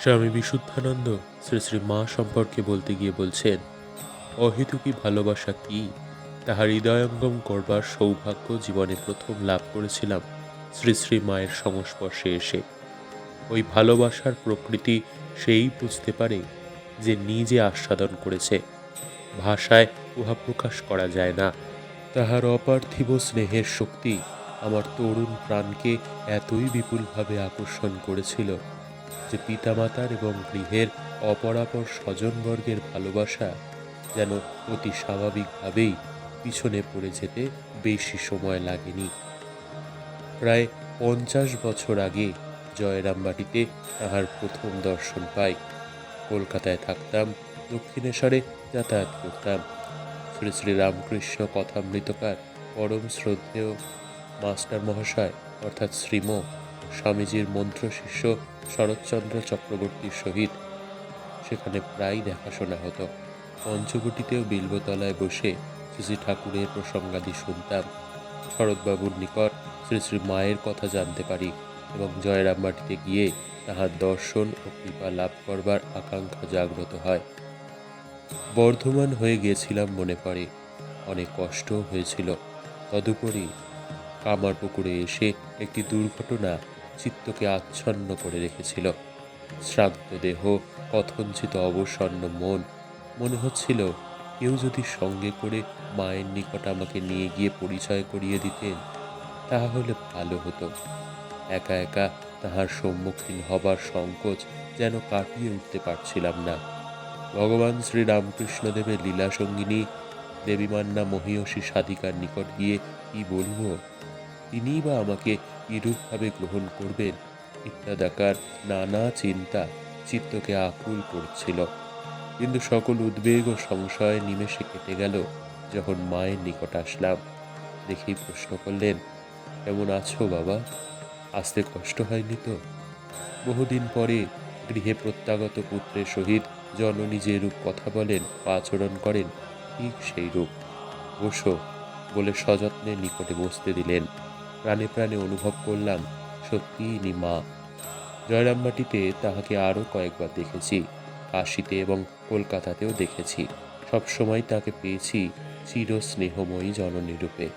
স্বামী বিশুদ্ধানন্দ শ্রী শ্রী মা সম্পর্কে বলতে গিয়ে বলছেন অহেতুকী ভালোবাসা কি? তাহার হৃদয়ঙ্গম করবার সৌভাগ্য জীবনে প্রথম লাভ করেছিলাম শ্রী শ্রী মায়ের সংস্পর্শে এসে। ওই ভালোবাসার প্রকৃতি সেই বুঝতে পারে যে নিজে আস্বাদন করেছে। ভাষায় উহা প্রকাশ করা যায় না। তাহার অপার্থিব স্নেহের শক্তি আমার তরুণ প্রাণকে এতই বিপুলভাবে আকর্ষণ করেছিল যে পিতামাতার এবং গৃহের অপরাপর স্বজনবর্গের ভালোবাসা যেন অতি স্বাভাবিকভাবেই পিছনে পড়ে যেতে বেশি সময় লাগেনি। প্রায় পঞ্চাশ বছর আগে জয়রামবাটিতে তাহার প্রথম দর্শন পাই। কলকাতায় থাকতাম, দক্ষিণেশ্বরে যাতায়াত করতাম। শ্রী শ্রী রামকৃষ্ণ কথামৃতকার পরম শ্রদ্ধেয় মাস্টার মহাশয় অর্থাৎ শ্রীম স্বামীজির মন্ত্র শিষ্য শরৎচন্দ্র চক্রবর্তীর সহিত। সেখানে প্রায় দেখাশোনা হতো। পঞ্চবটিতেও বিল্বতলায় বসে শ্রী শ্রী ঠাকুরের প্রসঙ্গাদি শুনতাম। শরৎবাবুর নিকট শ্রী শ্রী মায়ের কথা জানতে পারি এবং জয়রামবাটিতে গিয়ে তাহার দর্শন ও কৃপা লাভ করবার আকাঙ্ক্ষা জাগ্রত হয়। বর্ধমান হয়ে গিয়েছিলাম মনে পড়ে। অনেক কষ্টও হয়েছিল। তদুপরি কামারপুকুরে এসে একটি দুর্ঘটনা চিত্তকে আচ্ছন্ন করে রেখেছিল। শ্রান্ত দেহ, কথঞ্চিত অবসন্ন মন, মনে হচ্ছিল কেউ যদি সঙ্গে করে মায়ের নিকট আমাকে নিয়ে গিয়ে পরিচয় করিয়ে দিতেন, তাহলে ভালো হতো। একা একা তাহার সম্মুখীন হবার সংকোচ যেন কাটিয়ে উঠতে পারছিলাম না। ভগবান শ্রী রামকৃষ্ণদেবের লীলা সঙ্গিনী দেবীমান্না মহিয়সী সাধিকার নিকট গিয়ে কি বলব, তিনিই বা আমাকে কিরূপভাবে গ্রহণ করবেন ইত্যাদাকার নানা চিন্তা চিত্তকে আকুল করছিল। কিন্তু সকল উদ্বেগ ও সংশয় নিমেষে কেটে গেল, যখন মায়ের নিকট আসলাম। দেখেই প্রশ্ন করলেন, কেমন আছো বাবা? আসতে কষ্ট হয়নি তো? বহুদিন পরে গৃহে প্রত্যাগত পুত্রের সহিত জননী যে রূপ কথা বলেন বা আচরণ করেন, ঠিক সেই রূপ বসো বলে সযত্নে নিকটে বসতে দিলেন। প্রাণে প্রাণে অনুভব করলাম সত্যি ইনি মা। জয়রামবাটিতে তাহাকে আরও কয়েকবার দেখেছি, কাশিতে এবং কলকাতাতেও দেখেছি। সবসময় তাকে পেয়েছি চির স্নেহময়ী জননী রূপে